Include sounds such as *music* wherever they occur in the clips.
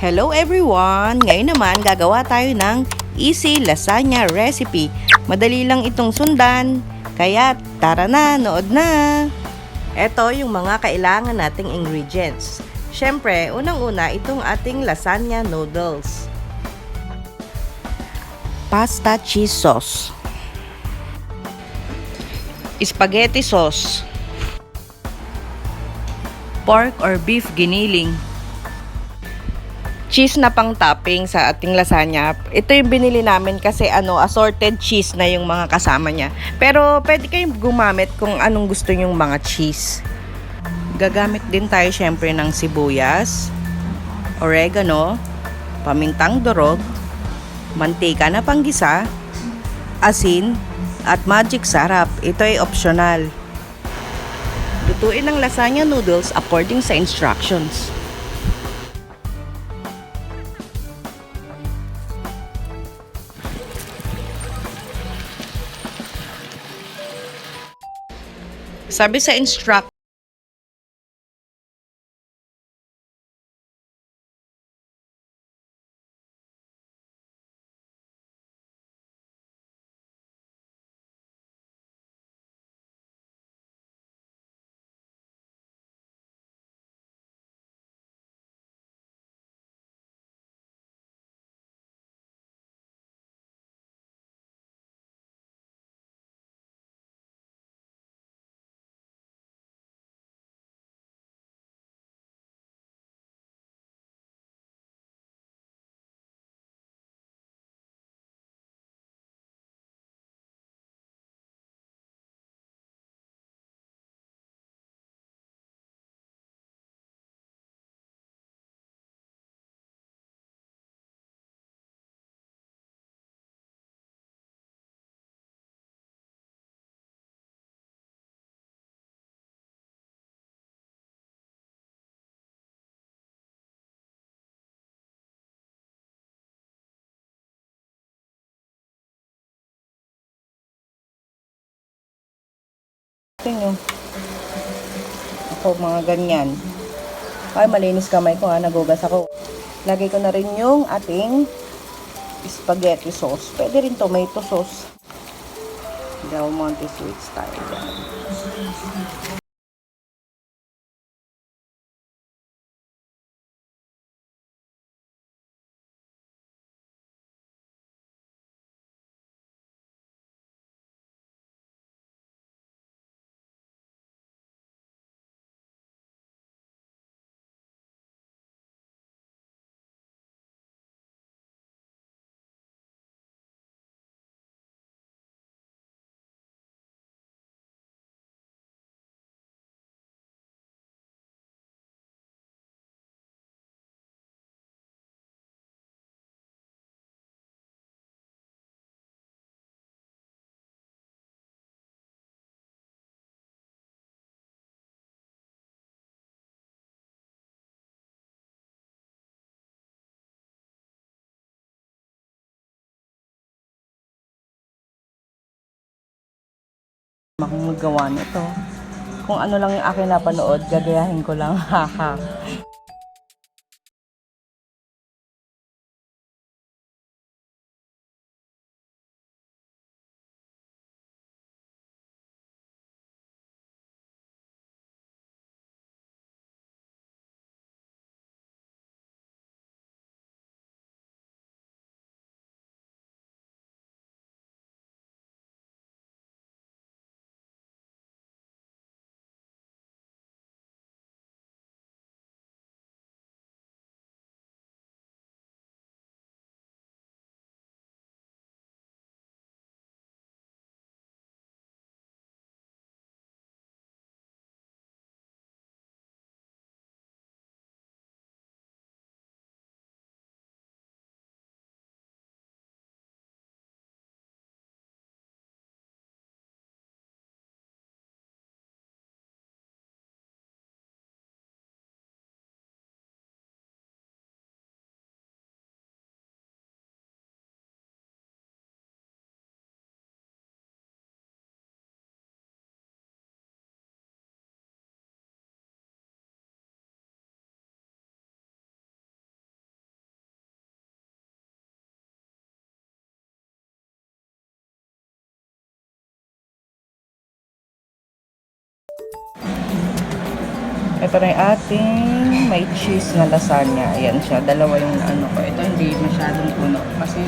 Hello everyone! Ngayon naman gagawa tayo ng easy lasagna recipe. Madali lang itong sundan, kaya tara na, nood na! Ito yung mga kailangan nating ingredients. Siyempre, unang-una itong ating lasagna noodles. Pasta cheese sauce. Spaghetti sauce. Pork or beef giniling cheese na pang topping sa ating lasagna. Ito yung binili namin kasi ano, assorted cheese na yung mga kasama niya. Pero pwede kayong gumamit kung anong gusto nyong mga cheese. Gagamit din tayo syempre ng sibuyas, oregano, pamintang durog, mantika na panggisa, asin, at magic sarap. Ito ay optional. Lutuin ang lasagna noodles according sa instructions. Sabi sa instruct Ito nyo. Ako, mga ganyan. Ay, malinis kamay ko ha, nagugas ako. Lagay ko na rin yung ating spaghetti sauce. Pwede rin tomato sauce. Del Monte sweet style. Yan. Akong magawa nito. Kung ano lang yung akin napanood, gagayahin ko lang. *laughs* Haha. Ito na yung ating may cheese na lasagna. Ayan siya. Dalawa yung ano ko. Ito hindi masyadong puno. Kasi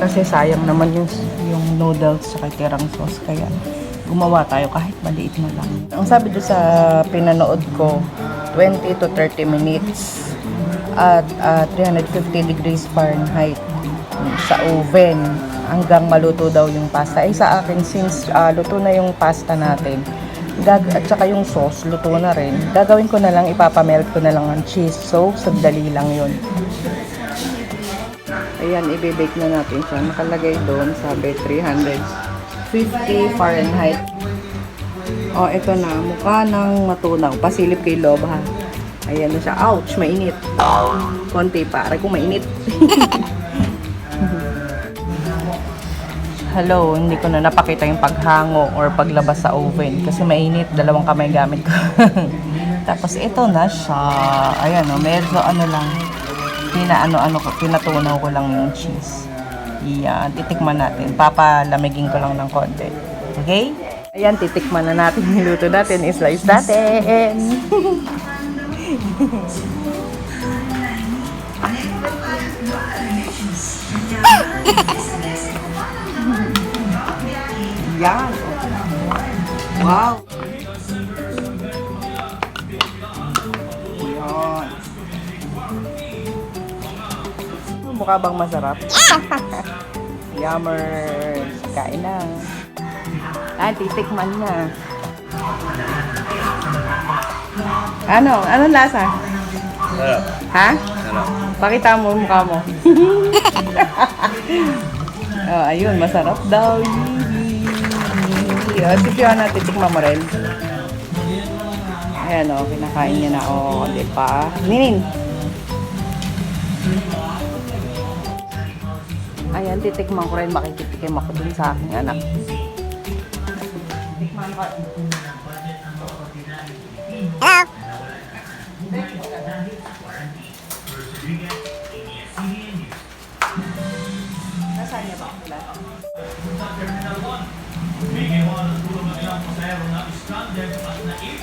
kasi sayang naman yung, yung noodles sa tirang sauce. Kaya gumawa tayo kahit maliit na lang. Ang sabi doon sa pinanood ko, 20 to 30 minutes at ah, 350 degrees Fahrenheit sa oven hanggang maluto daw yung pasta. Eh sa akin, since ah, luto na yung pasta natin, gag at saka yung sauce, luto na rin. Gagawin ko na lang, ipapamelt ko na lang ang cheese. So, sandali lang yun. Ayan, ibibake na natin siya. Nakalagay doon, sabi 350 Fahrenheit. Oh, ito na. Mukha ng matunaw. Pasilip kay Lob, ha? Ayan na siya. Ouch! Mainit. Konti pa. Aray ko mainit. *laughs* Hello, hindi ko na napakita yung paghango or paglabas sa oven kasi mainit, dalawang kamay gamit ko. *laughs* Tapos ito na siya. Ayan o, medyo ano lang, pinaano-ano ko, pinatunaw ko lang yung cheese. Yan, titikman natin. Papalamigin ko lang ng konti. Okay? Ayan, titikman na natin. Niluto natin, slice natin. *laughs* Yan. Wow. Yan. Mukha bang masarap? *laughs* Yummers. Kain na. Ah, titikman niya. Ano? Anong lasa? Sarap. Ha? Sarap. Pakita mo mukha mo. *laughs* oh, ayun, masarap daw. Oh, si Fiona, titikman mo rin. Ayan o, oh, kinakain niya na. O, oh, di ba? Ninin. Ayan, titikman ko rin. Makikitikim ako dun sa aking anak. Tikman ko.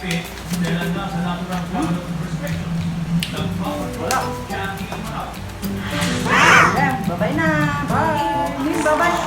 Ayan, Bye-bye na. Bye. Min, Bye-bye.